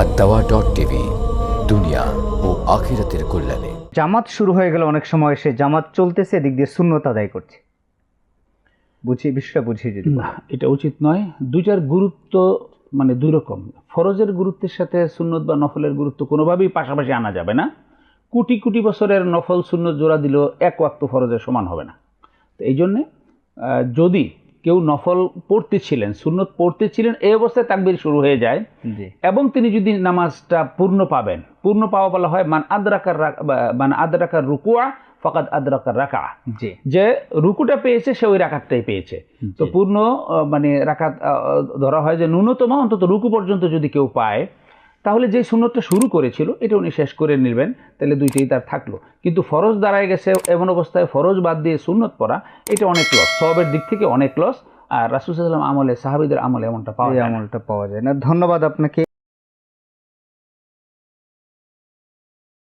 আর দাওয়া dot TV দুনিয়া ও আখিরাতের কল্যাণে। জামাত শুরু হয়ে গেল অনেক সময় সে জামাত চলতেছে এদিক দিয়ে শূন্যতা আদায় করছে। বুঝিয়ে বিষয়টা বুঝিয়ে যদি না এটা উচিত নয়। দুইটার গুরুত্ব মানে দুই রকম। ফরজের গুরুত্বের সাথে সুন্নত বা নফলের গুরুত্ব কোনোভাবেই পাশাপাশি আনা যাবে না। কোটি কোটি বছরের নফল শূন্য জোড়া দিলেও এক ওয়াক্ত ফরজের সমান হবে না। তো এই জন্যে যদি কেউ নফল পড়তে পড়তেছিলেন সুন্নত পড়তেছিলেন এই অবস্থায় তাকবির শুরু হয়ে যায়। এবং তিনি যদি নামাজটা পূর্ণ পাবেন পূর্ণ পাওয়া বলা হয় মান আদ্রাকার মান আদ্রাকার রুকুয়া ফকাত আদ্রাকার রাকা জি। যে রুকুটা পেয়েছে সে ওই রাকাতটাই পেয়েছে। তো পূর্ণ মানে রাকাত ধরা হয় যে ন্যূনতম অন্তত রুকু পর্যন্ত যদি কেউ পায় তাহলে যে সুন্নতটা শুরু করেছিল, এটা উনি শেষ করে নেবেন, তাহলে দুইটাই তার থাকল। কিন্তু ফরজ দাঁড়ায় গেছে এমন অবস্থায় ফরজ বাদ দিয়ে সুন্নত পড়া, এটা অনেক লস সবের দিক থেকে অনেক লস আর রাসুসাল্লাম আমলে, সাহাবিদের আমলে এমনটা পাওয়া যায় আমলটা পাওয়া যায় না। ধন্যবাদ আপনাকে।